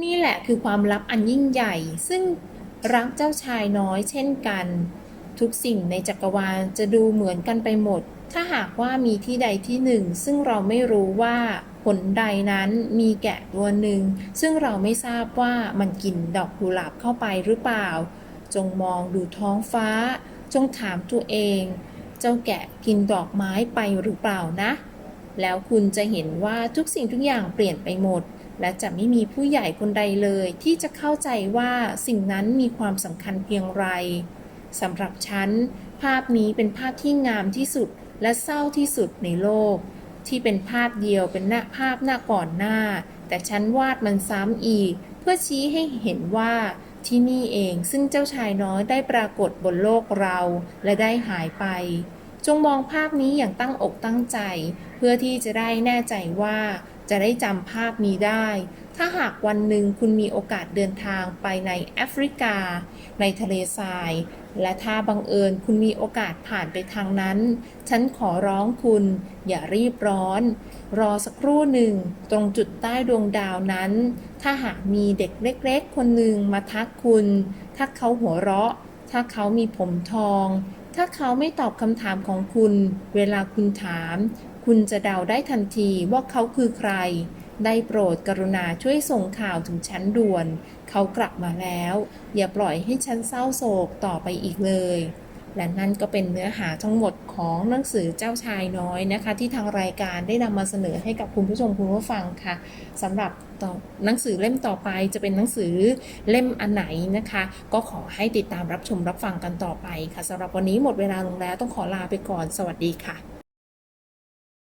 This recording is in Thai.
นี่แหละคือความลับอันยิ่งใหญ่ ซึ่งรักเจ้าชายน้อยเช่นกัน ทุกสิ่งในจักรวาลจะดูเหมือนกันไปหมด ถ้าหากว่ามีที่ใดที่หนึ่ง ซึ่งเราไม่รู้ว่าผลใดนั้นมีแกะตัวหนึ่ง ซึ่งเราไม่ทราบว่ามันกินดอกกุหลาบเข้าไปหรือเปล่า จงมองดูท้องฟ้า จงถามตัวเอง เจ้าแกะกินดอกไม้ไปหรือเปล่านะ แล้วคุณจะเห็นว่าทุกสิ่งทุกอย่างเปลี่ยนไปหมด และจะไม่มีผู้ใหญ่คนใดเลยที่จะเข้าใจว่าสิ่งนั้นมีความสำคัญเพียงไรสำหรับฉัน ภาพนี้เป็นภาพที่งามที่สุดและเศร้าที่สุดในโลก ที่เป็นภาพเดียวเป็นหน้าภาพหน้าก่อนหน้า แต่ฉันวาดมันซ้ำอีก เพื่อชี้ให้เห็นว่าที่นี่เองซึ่งเจ้าชายน้อยได้ปรากฏบนโลกเราและได้หายไป จงมองภาพนี้อย่างตั้งอกตั้งใจ เพื่อที่จะได้แน่ใจว่า จะได้จำภาพนี้ได้ ถ้าหากวันหนึ่งคุณมีโอกาสเดินทางไปในแอฟริกา ในทะเลทราย และถ้าบังเอิญคุณมีโอกาสผ่านไปทางนั้น ฉันขอร้องคุณ อย่ารีบร้อน รอสักครู่หนึ่ง ตรงจุดใต้ดวงดาวนั้น ถ้าหากมีเด็กเล็กๆ คนหนึ่งมาทักคุณ ถ้าเขาหัวเราะ ถ้าเขามีผมทองถ้าเขาไม่ตอบคำถามของคุณ เวลาคุณถาม คุณจะเดาได้ทันทีว่าเขาคือใคร ได้โปรดกรุณาช่วยส่งข่าวถึงฉันด่วน เขากลับมาแล้ว อย่าปล่อยให้ฉันเศร้าโศกต่อไปอีกเลย และนั่นก็เป็นเนื้อหาทั้งหมดของหนังสือเจ้าชายน้อยนะคะ ที่ทางรายการได้นำมาเสนอให้กับคุณผู้ชมคุณผู้ฟังค่ะสำหรับต่อหนังสือเล่มต่อไปจะเป็นหนังสือเล่มอันไหนนะคะ ก็ขอให้ติดตามรับชมรับฟังกันต่อไปค่ะสำหรับวันนี้หมดเวลาลงแล้วต้องขอลาไปก่อนสวัสดีค่ะ